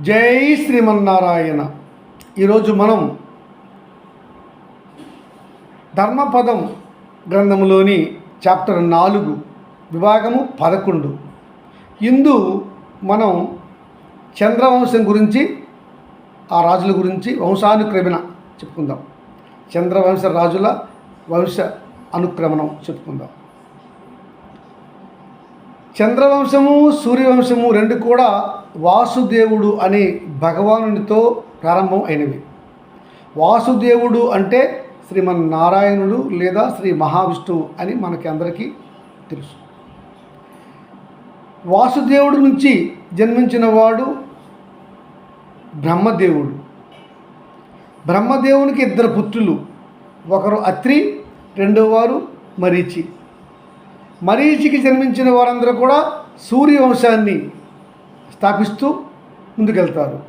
జై శ్రీమన్నారాయణ. ఈరోజు మనం ధర్మపదం గ్రంథంలోని చాప్టర్ నాలుగు విభాగము పదకొండు. ఇందు మనం చంద్రవంశం గురించి ఆ రాజుల గురించి వంశానుక్రమణ చెప్పుకుందాం. చంద్రవంశ రాజుల వంశ అనుక్రమణం చెప్పుకుందాం. చంద్రవంశము సూర్యవంశము రెండు కూడా వాసుదేవుడు అనే భగవానునితో ప్రారంభం అయినవి. వాసుదేవుడు అంటే శ్రీమన్నారాయణుడు లేదా శ్రీ మహావిష్ణువు అని మనకి అందరికీ తెలుసు. వాసుదేవుడు నుంచి జన్మించిన వాడు బ్రహ్మదేవుడు. బ్రహ్మదేవునికి ఇద్దరు పుత్రులు ఒకరు అత్రి రెండవ వారు మరీచి. మరీచికి జన్మించిన వారందరూ కూడా సూర్యవంశాన్ని స్థాపిస్తూ ముందుకెళ్తారు.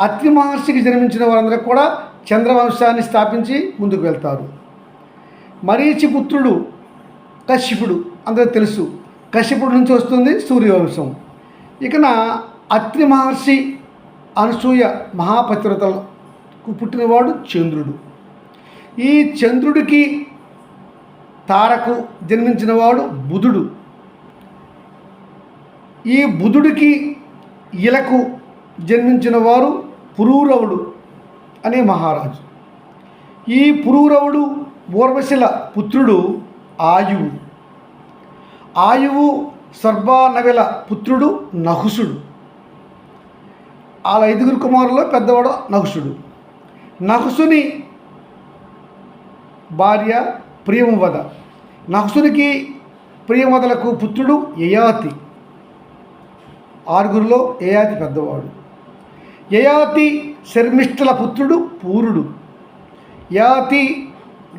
అత్రి మహర్షికి జన్మించిన వారందరూ కూడా చంద్రవంశాన్ని స్థాపించి ముందుకు వెళ్తారు. మరీచి పుత్రుడు కశ్యపుడు అందరూ తెలుసు. కశ్యపుడు నుంచి వస్తుంది సూర్యవంశం. ఇకన అత్రి మహర్షి అనసూయ మహాపతివ్రతకు పుట్టినవాడు చంద్రుడు. ఈ చంద్రుడికి తారకు జన్మించినవాడు బుధుడు. ఈ బుధుడికి ఇలకు జన్మించిన వారు పురూరవుడు అనే మహారాజు. ఈ పురూరవుడు ఊర్వశిల పుత్రుడు ఆయువు. ఆయువు సర్బానవిల పుత్రుడు నహుసుడు వాళ్ళ ఐదుగురు కుమారుల్లో పెద్దవాడు నహుసుడు నహుసుని భార్య ప్రియమవద. నహుసునికి ప్రియమదలకు పుత్రుడు యయాతి. ఆరుగురిలో యయాతి పెద్దవాడు. యయాతి శర్మిష్ఠల పుత్రుడు పూరుడు. యాతి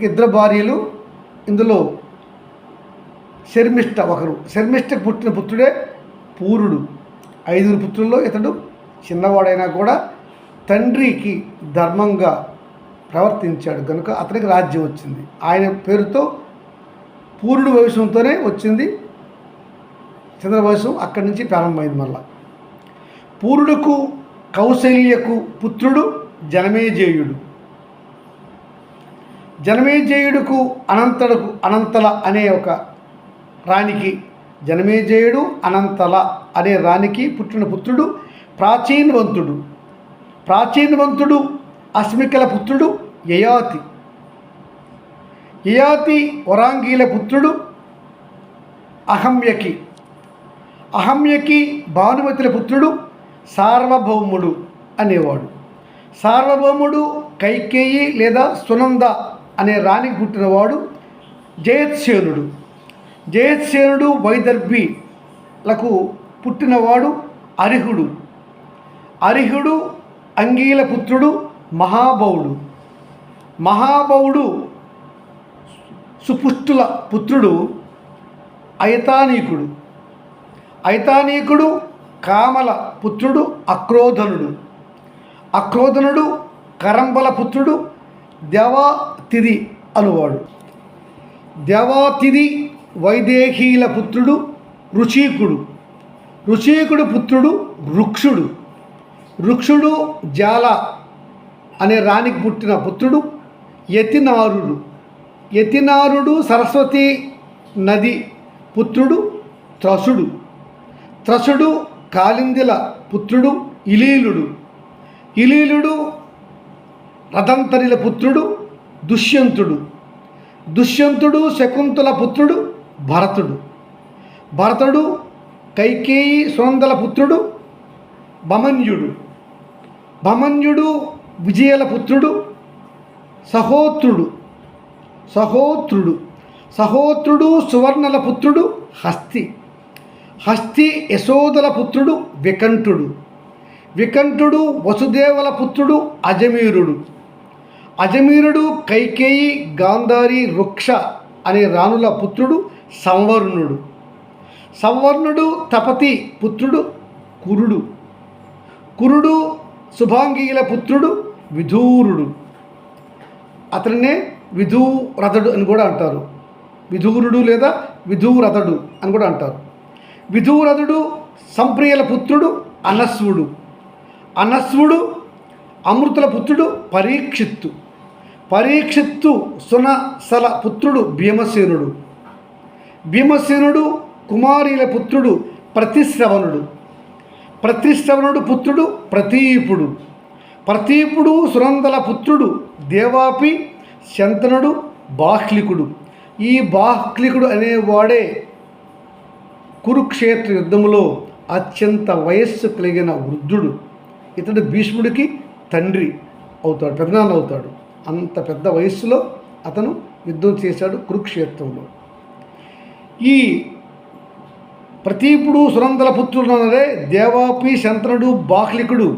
ఇద్దరు భార్యలు ఇందులో శర్మిష్ఠ ఒకరు. శర్మిష్ఠకు పుట్టిన పుత్రుడే పూరుడు. ఐదుగురు పుత్రుల్లో ఇతడు చిన్నవాడైనా కూడా తండ్రికి ధర్మంగా ప్రవర్తించాడు. కనుక అతనికి రాజ్యం వచ్చింది. ఆయన పేరుతో పూరుడు వంశంతోనే వచ్చింది. చంద్రవంశం అక్కడి నుంచి ప్రారంభమైంది మళ్ళా పూర్ణుడుకు కౌశల్యకు పుత్రుడు జనమేజేయుడు. జనమేజేయుడుకు అనంతడుకు అనంతల అనే ఒక రాణికి జనమేజేయుడు అనంతల అనే రాణికి పుట్టిన పుత్రుడు ప్రాచీనవంతుడు. ప్రాచీనవంతుడు అస్మికల పుత్రుడు యయాతి. యయాతి వరాంగీల పుత్రుడు అహమ్యకి. అహమ్యకి భానుమతుల పుత్రుడు సార్వభౌముడు అనేవాడు. సార్వభౌముడు కైకేయి లేదా సునంద అనే రాణికి పుట్టినవాడు జయత్సేనుడు. జయత్సేనుడు వైదర్భిలకు పుట్టినవాడు అరిహుడు. అరిహుడు అంగీల పుత్రుడు మహాబౌడు. మహాబౌడు సుపుష్టుల పుత్రుడు ఐతానీకుడు ఐతానీకుడు కామల పుత్రుడు అక్రోధనుడు. అక్రోధనుడు కరంబల పుత్రుడు దేవాతిథి అనువాడు. దేవాతిథి వైదేహీల పుత్రుడు రుచీకుడు రుచీకుడు పుత్రుడు రుక్షుడు రుక్షుడు జాల అనే రాణికి పుట్టిన పుత్రుడు యతినారుడు. యతినారుడు సరస్వతి నది పుత్రుడు త్రసుడు. త్రసుడు కాలిందిల పుత్రుడు ఇలీలుడు. ఇలీలుడు రథంతరిల పుత్రుడు దుష్యంతుడు. దుష్యంతుడు శకుంతల పుత్రుడు భరతుడు. భరతుడు కైకేయి సునందల పుత్రుడు భమన్యుడు భమన్యుడు విజయల పుత్రుడు సహోత్రుడు. సహోత్రుడు. సహోత్రుడు సువర్ణల పుత్రుడు హస్తి. హస్తి యశోదల పుత్రుడు వికంఠుడు వికంఠుడు వసుదేవల పుత్రుడు అజమీరుడు. అజమీరుడు కైకేయి గాంధారి వృక్ష అనే రాణుల పుత్రుడు సంవర్ణుడు. సంవర్ణుడు తపతి పుత్రుడు కురుడు. కురుడు శుభాంగీల పుత్రుడు విధూరుడు. అతనినే విధూరథుడు అని కూడా అంటారు. విధూరుడు లేదా విధూరథుడు అని కూడా అంటారు. విధూరథుడు సంప్రియల పుత్రుడు అనస్వుడు అనస్వుడు అమృతుల పుత్రుడు పరీక్షిత్తు. పరీక్షిత్తు సునసల పుత్రుడు భీమసేనుడు. భీమసేనుడు కుమారీల పుత్రుడు ప్రతిశ్రవణుడు. ప్రతిశ్రవణుడు పుత్రుడు ప్రతీపుడు. ప్రతీపుడు సునందల పుత్రుడు దేవాపి శంతనుడు బాహ్లికుడు. ఈ బాహ్లికుడు అనేవాడే కురుక్షేత్ర యుద్ధంలో అత్యంత వయస్సు కలిగిన వృద్ధుడు. ఇతడు భీష్ముడికి తండ్రి అవుతాడు పెద్దనాన్న అవుతాడు. అంత పెద్ద వయస్సులో అతను యుద్ధం చేశాడు కురుక్షేత్రంలో. ఈ ప్రతీపుడు సునందల పుత్రుడు అన్నదే దేవాపి శంతనుడు బాహ్లికుడు.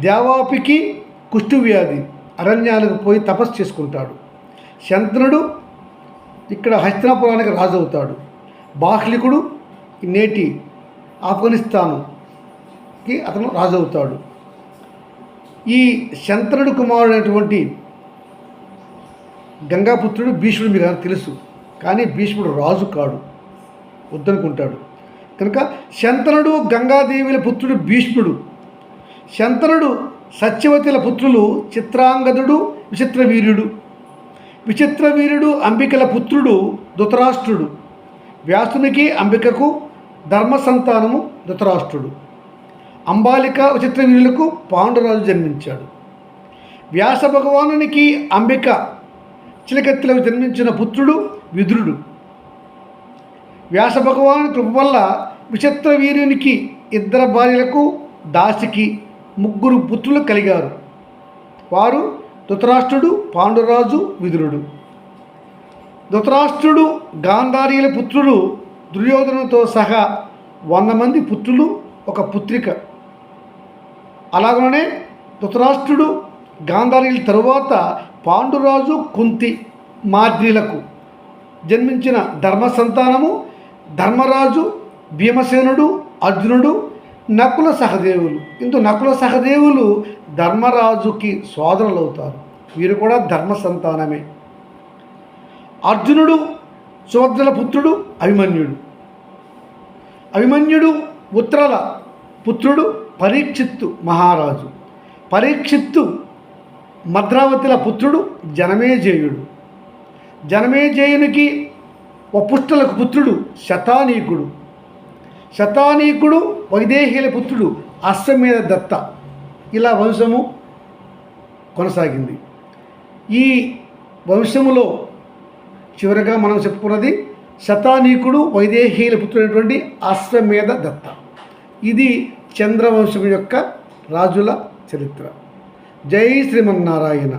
దేవాపికి కుష్టు వ్యాధి అరణ్యాలకు పోయి తపస్సు చేసుకుంటాడు. శంతనుడు ఇక్కడ హస్తినాపురానికి రాజు అవుతాడు బాహ్లికుడు నేటి ఆఫ్ఘనిస్తాన్కి అతను రాజు అవుతాడు ఈ శంతనుడు కుమారుడైనటువంటి గంగాపుత్రుడు భీష్ముడు మీకు తెలుసు. కానీ భీష్ముడు రాజు కాడు. వద్దనుకుంటాడు. కనుక శంతనుడు గంగాదేవిల పుత్రుడు భీష్ముడు శంతనుడు సత్యవతిల పుత్రులు చిత్రాంగదుడు విచిత్రవీర్యుడు విచిత్రవీర్యుడు అంబికల పుత్రుడు ధృతరాష్ట్రుడు వ్యాసునికి అంబికకు ధర్మ సంతానము ధృతరాష్ట్రుడు. అంబాలిక విచిత్రవీరులకు పాండురాజు జన్మించాడు. వ్యాస భగవానునికి అంబిక చిలకత్తిలకు జన్మించిన పుత్రుడు విదురుడు. వ్యాస భగవాను కృప వల్ల విచిత్ర వీరునికి ఇద్దరు భార్యలకు దాసికి ముగ్గురు పుత్రులు కలిగారు. వారు ధృతరాష్ట్రుడు పాండురాజు విదురుడు. ధృతరాష్ట్రుడు గాంధారీల పుత్రుడు దుర్యోధనుతో సహా వంద మంది పుత్రులు ఒక పుత్రిక. అలాగనే ధృతరాష్ట్రుడు గాంధారీల తరువాత పాండురాజు కుంతి మాద్రిలకు జన్మించిన ధర్మ సంతానము ధర్మరాజు భీమసేనుడు అర్జునుడు నకుల సహదేవులు. ఇందు నకుల సహదేవులు ధర్మరాజుకి సోదరులు అవుతారు వీరు కూడా ధర్మ సంతానమే. అర్జునుడు సుభద్రల పుత్రుడు అభిమన్యుడు. అభిమన్యుడు ఉత్తరల పుత్రుడు పరీక్షిత్తు మహారాజు. పరీక్షిత్తు మద్రావతిల పుత్రుడు జనమేజేయుడు. జనమేజేయునికి వపుష్టలకు పుత్రుడు శతానీకుడు. శతానీకుడు వైదేహీల పుత్రుడు అశ్వమేధ దత్త. ఇలా వంశము కొనసాగింది. ఈ వంశములో చివరగా మనం చెప్పుకున్నది శతానీకుడు వైదేహీల పుత్రుడైనటువంటి అశ్వమేధ దత్త. ఇది చంద్రవంశం యొక్క రాజుల చరిత్ర. జై శ్రీమన్నారాయణ.